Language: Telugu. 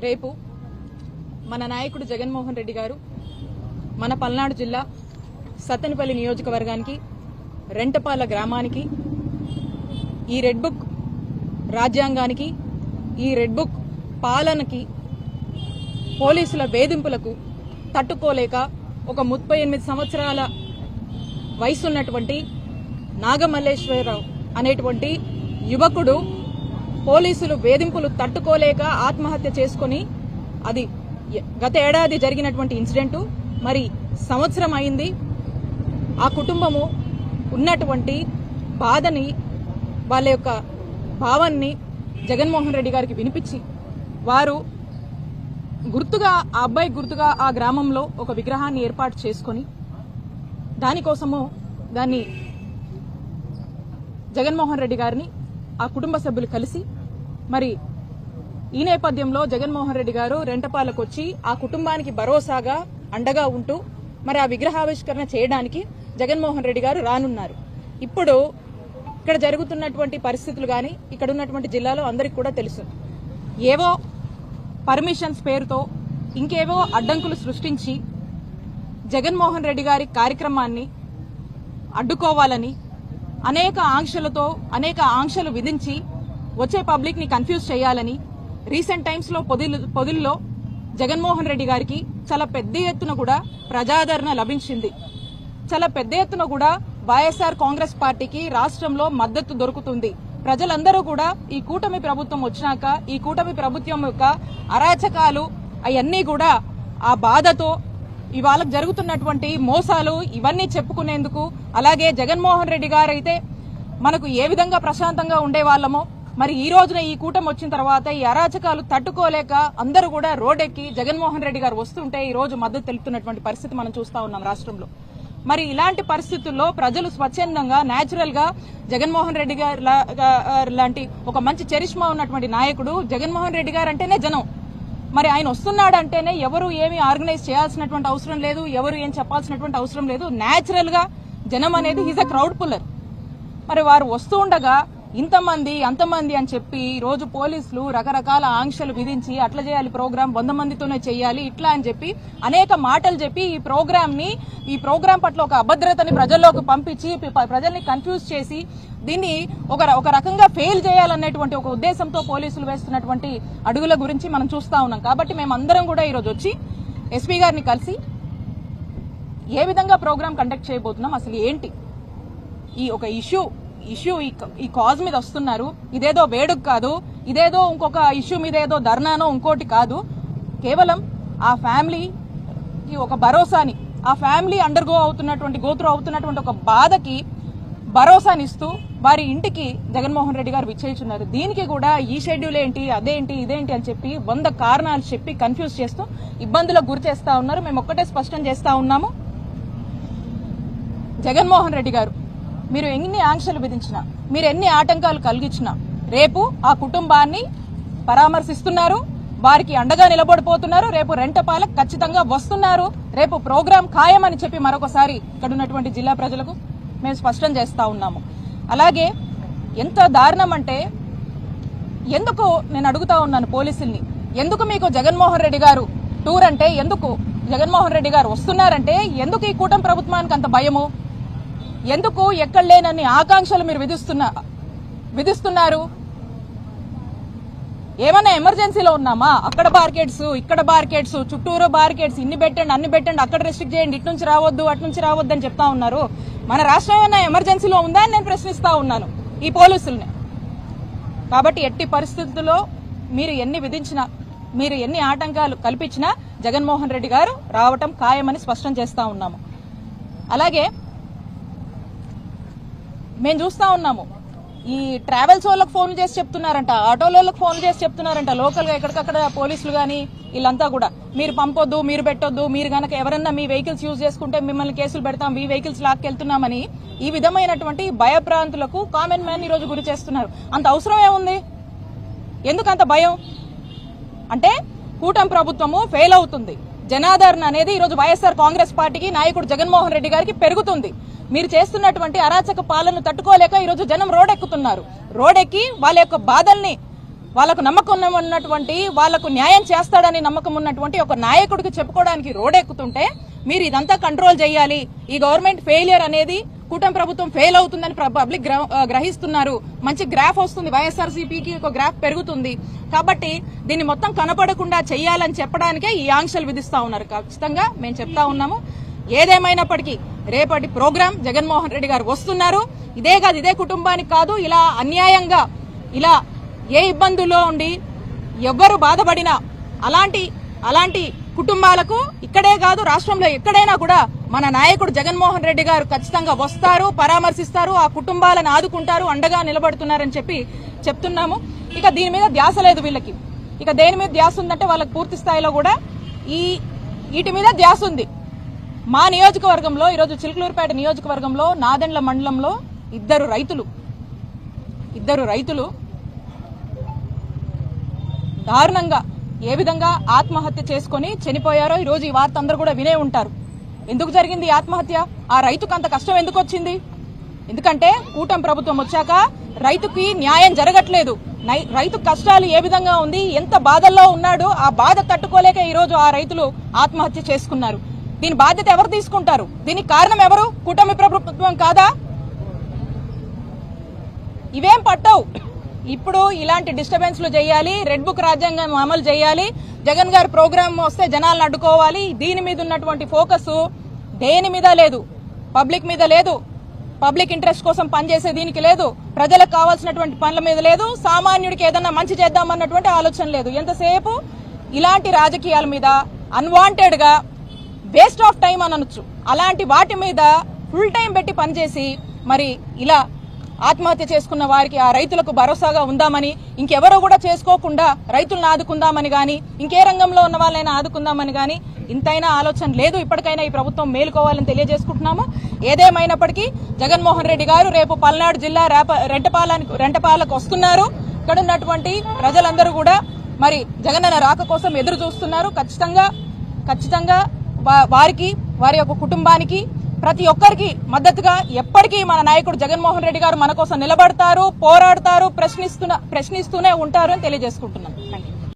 రేపు మన నాయకుడు జగన్మోహన్ రెడ్డి గారు మన పల్నాడు జిల్లా సత్తెనపల్లి నియోజకవర్గానికి రెంటపాల గ్రామానికి ఈ రెడ్ బుక్ రాజ్యాంగానికి ఈ రెడ్ బుక్ పాలనకి పోలీసుల వేధింపులకు తట్టుకోలేక ఒక ముప్పై ఎనిమిది సంవత్సరాల వయసున్నటువంటి నాగమల్లేశ్వరరావు అనేటువంటి యువకుడు పోలీసులు వేధింపులు తట్టుకోలేక ఆత్మహత్య చేసుకొని అది గత ఏడాది జరిగినటువంటి ఇన్సిడెంటు. మరి సంవత్సరం అయింది. ఆ కుటుంబము ఉన్నటువంటి బాధని వాళ్ళ యొక్క భావాన్ని జగన్మోహన్ రెడ్డి గారికి వినిపించి వారు గుర్తుగా ఆ అబ్బాయి గుర్తుగా ఆ గ్రామంలో ఒక విగ్రహాన్ని ఏర్పాటు చేసుకొని దానికోసము దాన్ని జగన్మోహన్ రెడ్డి గారిని ఆ కుటుంబ సభ్యులు కలిసి మరి ఈ నేపథ్యంలో జగన్మోహన్ రెడ్డి గారు రెంటపాలకు వచ్చి ఆ కుటుంబానికి భరోసాగా అండగా ఉంటూ మరి ఆ విగ్రహావిష్కరణ చేయడానికి జగన్మోహన్ రెడ్డి గారు రానున్నారు. ఇప్పుడు ఇక్కడ జరుగుతున్నటువంటి పరిస్థితులు కానీ ఇక్కడ ఉన్నటువంటి జిల్లాలో అందరికీ కూడా తెలుసు. ఏవో పర్మిషన్స్ పేరుతో ఇంకేవో అడ్డంకులు సృష్టించి జగన్మోహన్ రెడ్డి గారి కార్యక్రమాన్ని అడ్డుకోవాలని అనేక ఆంక్షలతో అనేక ఆంక్షలు విధించి వచ్చే పబ్లిక్ని కన్ఫ్యూజ్ చేయాలని రీసెంట్ టైమ్స్లో పొదిలు పొదిల్లో జగన్మోహన్ రెడ్డి గారికి చాలా పెద్ద ఎత్తున కూడా ప్రజాదరణ లభించింది. చాలా పెద్ద ఎత్తున కూడా వైఎస్ఆర్ కాంగ్రెస్ పార్టీకి రాష్ట్రంలో మద్దతు దొరుకుతుంది. ప్రజలందరూ కూడా ఈ కూటమి ప్రభుత్వం వచ్చినాక ఈ కూటమి ప్రభుత్వం యొక్క అరాచకాలు అవన్నీ కూడా ఆ బాధతో ఇవాళ జరుగుతున్నటువంటి మోసాలు ఇవన్నీ చెప్పుకునేందుకు అలాగే జగన్మోహన్ రెడ్డి గారైతే మనకు ఏ విధంగా ప్రశాంతంగా ఉండేవాళ్ళమో మరి ఈ రోజున ఈ కూటమి వచ్చిన తర్వాత ఈ అరాచకాలు తట్టుకోలేక అందరూ కూడా రోడ్డెక్కి జగన్మోహన్ రెడ్డి గారు వస్తుంటే ఈ రోజు మద్దతు తెలుపుతున్నటువంటి పరిస్థితి మనం చూస్తా ఉన్నాం రాష్ట్రంలో. మరి ఇలాంటి పరిస్థితుల్లో ప్రజలు స్వచ్ఛందంగా న్యాచురల్గా జగన్మోహన్ రెడ్డి గారు లా- లాంటి ఒక మంచి చరిష్మా ఉన్నటువంటి నాయకుడు జగన్మోహన్ రెడ్డి గారు అంటేనే జనం. మరి ఆయన వస్తున్నాడు అంటేనే ఎవరు ఏమి ఆర్గనైజ్ చేయాల్సినటువంటి అవసరం లేదు ఎవరు ఏం చెప్పాల్సినటువంటి అవసరం లేదు. నేచురల్గా జనం అనేది హీజ్ అ క్రౌడ్ పుల్లర్ మరి వారు వస్తూ ఉండగా ఇంతమంది అంతమంది అని చెప్పి రోజు పోలీసులు రకరకాల ఆంక్షలు విధించి అట్లా చేయాలి ప్రోగ్రామ్ వంద మందితోనే చేయాలి ఇట్లా అని చెప్పి అనేక మాటలు చెప్పి ఈ ప్రోగ్రామ్ని ఈ ప్రోగ్రాం పట్ల ఒక అభద్రతని ప్రజల్లోకి పంపించి ప్రజల్ని కన్ఫ్యూజ్ చేసి దీన్ని ఒక ఒక రకంగా ఫెయిల్ చేయాలనేటువంటి ఒక ఉద్దేశంతో పోలీసులు వేస్తున్నటువంటి అడుగుల గురించి మనం చూస్తా ఉన్నాం. కాబట్టి మేము అందరం కూడా ఈరోజు వచ్చి ఎస్పీ గారిని కలిసి ఏ విధంగా ప్రోగ్రాం కండక్ట్ చేయబోతున్నాం అసలు ఏంటి? ఈ ఒక ఇష్యూ ఇష్యూ ఈ కాజ్ మీద వస్తున్నారు. ఇదేదో వేడుక కాదు ఇదేదో ఇంకొక ఇష్యూ మీద ఏదో ధర్నానో ఇంకోటి కాదు. కేవలం ఆ ఫ్యామిలీకి ఒక భరోసాని ఆ ఫ్యామిలీ అండర్గో అవుతున్నటువంటి గోత్రు అవుతున్నటువంటి ఒక బాధకి భరోసానిస్తూ వారి ఇంటికి జగన్మోహన్ రెడ్డి గారు విచ్చేస్తున్నారు. దీనికి కూడా ఈ షెడ్యూల్ ఏంటి అదేంటి ఇదేంటి అని చెప్పి వంద కారణాలు చెప్పి కన్ఫ్యూజ్ చేస్తూ ఇబ్బందులకు గురి చేస్తా ఉన్నారు. మేము ఒక్కటే స్పష్టం చేస్తా ఉన్నాము. జగన్మోహన్ రెడ్డి గారు మీరు ఎన్ని ఆంక్షలు విధించినా మీరు ఎన్ని ఆటంకాలు కలిగించినా రేపు ఆ కుటుంబాన్ని పరామర్శిస్తున్నారు వారికి అండగా నిలబడిపోతున్నారు రేపు రెంటపాలకు ఖచ్చితంగా వస్తున్నారు రేపు ప్రోగ్రాం ఖాయమని చెప్పి మరొకసారి ఇక్కడ ఉన్నటువంటి జిల్లా ప్రజలకు మేము స్పష్టం చేస్తా ఉన్నాము. అలాగే ఎంత దారుణం అంటే ఎందుకు నేను అడుగుతా ఉన్నాను పోలీసుల్ని? ఎందుకు మీకు జగన్మోహన్ రెడ్డి గారు టూర్ అంటే ఎందుకు జగన్మోహన్ రెడ్డి గారు వస్తున్నారంటే ఎందుకు ఈ కూటమి ప్రభుత్వానికి అంత భయము? ఎందుకు ఎక్కడ లేనన్ని ఆకాంక్షలు మీరు విధిస్తున్నా విధిస్తున్నారు? ఏమన్నా ఎమర్జెన్సీలో ఉన్నామా? అక్కడ బార్కెట్స్ ఇక్కడ బార్కెట్స్ చుట్టూరు బార్కెట్స్ ఇన్ని పెట్టండి అన్ని పెట్టండి అక్కడ రెస్ట్రిక్ట్ చేయండి ఇటు నుంచి రావద్దు అటు నుంచి రావద్దు అని చెప్తా ఉన్నారు. మన రాష్ట్రం ఏమైనా ఎమర్జెన్సీలో ఉందా అని నేను ప్రశ్నిస్తా ఉన్నాను ఈ పోలీసుల్ని. కాబట్టి ఎట్టి పరిస్థితుల్లో మీరు ఎన్ని విధించినా మీరు ఎన్ని ఆటంకాలు కల్పించినా జగన్మోహన్ రెడ్డి గారు రావటం ఖాయమని స్పష్టం చేస్తా ఉన్నాము. అలాగే మేము చూస్తా ఉన్నాము. ఈ ట్రావెల్స్ వాళ్ళకి ఫోన్ చేసి చెప్తున్నారంట ఆటోల వాళ్ళకి ఫోన్ చేసి చెప్తున్నారంట లోకల్గా ఎక్కడికక్కడ పోలీసులు కానీ వీళ్ళంతా కూడా. మీరు పంపొద్దు మీరు పెట్టొద్దు మీరు గనక ఎవరన్నా మీ వెహికల్స్ యూజ్ చేసుకుంటే మిమ్మల్ని కేసులు పెడతాం మీ వెహికల్స్ లాక్కెళ్తున్నామని ఈ విధమైనటువంటి భయభ్రాంతులకు కామన్ మ్యాన్ ఈ రోజు గురి చేస్తున్నారు. అంత అవసరం ఏముంది? ఎందుకంత భయం? అంటే కూటమి ప్రభుత్వము ఫెయిల్ అవుతుంది. జనాదరణ అనేది ఈరోజు వైఎస్ఆర్ కాంగ్రెస్ పార్టీకి నాయకుడు జగన్మోహన్ రెడ్డి గారికి పెరుగుతుంది. మీరు చేస్తున్నటువంటి అరాచక పాలన తట్టుకోలేక ఈరోజు జనం రోడెక్కుతున్నారు. రోడెక్కి వాళ్ళ యొక్క బాధల్ని వాళ్ళకు నమ్మకం ఉన్నటువంటి వాళ్ళకు న్యాయం చేస్తాడని నమ్మకం ఉన్నటువంటి ఒక నాయకుడికి చెప్పుకోవడానికి రోడెక్కుతుంటే మీరు ఇదంతా కంట్రోల్ చేయాలి. ఈ గవర్నమెంట్ ఫెయిలియర్ అనేది కూటమి ప్రభుత్వం ఫెయిల్ అవుతుందని పబ్లిక్ గ్రహిస్తున్నారు. మంచి గ్రాఫ్ వస్తుంది. వైఎస్ఆర్సీపీకి ఒక గ్రాఫ్ పెరుగుతుంది. కాబట్టి దీన్ని మొత్తం కనపడకుండా చేయాలని చెప్పడానికే ఈ ఆంక్షలు విధిస్తా ఉన్నారు. ఖచ్చితంగా మేము చెప్తా ఉన్నాము. ఏదేమైనప్పటికీ రేపటి ప్రోగ్రాం జగన్మోహన్ రెడ్డి గారు వస్తున్నారు. ఇదే కాదు ఇదే కుటుంబానికి కాదు. ఇలా అన్యాయంగా ఇలా ఏ ఇబ్బందుల్లో ఉండి ఎవ్వరు బాధపడినా అలాంటి అలాంటి కుటుంబాలకు ఇక్కడే కాదు రాష్ట్రంలో ఎక్కడైనా కూడా మన నాయకుడు జగన్మోహన్ రెడ్డి గారు ఖచ్చితంగా వస్తారు పరామర్శిస్తారు ఆ కుటుంబాలను ఆదుకుంటారు అండగా నిలబడుతున్నారని చెప్పి చెప్తున్నాము. ఇక దీని మీద ధ్యాస లేదు వీళ్ళకి. ఇక దేని మీద ధ్యాస ఉందంటే వాళ్ళకి పూర్తి స్థాయిలో కూడా ఈ వీటి మీద ధ్యాస ఉంది. మా నియోజకవర్గంలో ఈరోజు చిలుకలూరుపేట నియోజకవర్గంలో నాదెండ్ల మండలంలో ఇద్దరు రైతులు ఇద్దరు రైతులు దారుణంగా ఏ విధంగా ఆత్మహత్య చేసుకొని చనిపోయారో ఈ రోజు ఈ వార్త అందరూ కూడా వినే ఉంటారు. ఎందుకు జరిగింది ఆత్మహత్య? ఆ రైతుకు అంత కష్టం ఎందుకు వచ్చింది? ఎందుకంటే కూటమి ప్రభుత్వం వచ్చాక రైతుకి న్యాయం జరగట్లేదు. నై- రైతు కష్టాలు ఏ విధంగా ఉంది? ఎంత బాధల్లో ఉన్నాడో? ఆ బాధ తట్టుకోలేక ఈ రోజు ఆ రైతులు ఆత్మహత్య చేసుకున్నారు. దీని బాధ్యత ఎవరు తీసుకుంటారు? దీనికి కారణం ఎవరు? కూటమి ప్రభుత్వం కాదా? ఇవేం పట్టవు. ఇప్పుడు ఇలాంటి డిస్టర్బెన్స్లు చేయాలి రెడ్ బుక్ రాజ్యాంగం అమలు చేయాలి జగన్ గారి ప్రోగ్రామ్ వస్తే జనాలను అడ్డుకోవాలి దీని మీద ఉన్నటువంటి ఫోకస్ దేని మీద లేదు? పబ్లిక్ మీద లేదు. పబ్లిక్ ఇంట్రెస్ట్ కోసం పనిచేసే దీనికి లేదు. ప్రజలకు కావాల్సినటువంటి పనుల మీద లేదు. సామాన్యుడికి ఏదన్నా మంచి చేద్దామన్నటువంటి ఆలోచన లేదు. ఎంతసేపు? ఇలాంటి రాజకీయాల మీద అన్వాంటెడ్గా వేస్ట్ ఆఫ్ టైం అని అనొచ్చు. అలాంటి వాటి మీద ఫుల్ టైం పెట్టి పనిచేసి మరి ఇలా ఆత్మహత్య చేసుకున్న వారికి ఆ రైతులకు భరోసాగా ఉందామని ఇంకెవరో కూడా చేసుకోకుండా రైతులను ఆదుకుందామని గాని ఇంకే రంగంలో ఉన్న వాళ్ళైనా ఆదుకుందామని గాని ఇంతైనా ఆలోచన లేదు. ఇప్పటికైనా ఈ ప్రభుత్వం మేలుకోవాలని తెలియజేసుకుంటున్నాము. ఏదేమైనప్పటికీ జగన్మోహన్ రెడ్డి గారు రేపు పల్నాడు జిల్లా రేప రెంటపాలానికి రెంటపాలకు వస్తున్నారు. ఇక్కడ ఉన్నటువంటి ప్రజలందరూ కూడా మరి జగనన్న రాక కోసం ఎదురు చూస్తున్నారు ఖచ్చితంగా ఖచ్చితంగా వారికి వారి యొక్క కుటుంబానికి ప్రతి ఒక్కరికి మద్దతుగా ఎప్పటికీ మన నాయకుడు జగన్మోహన్ రెడ్డి గారు మన కోసం నిలబడతారు పోరాడతారు ప్రశ్నిస్తున్న ప్రశ్నిస్తూనే ఉంటారు అని తెలియజేసుకుంటున్నాను. Thank you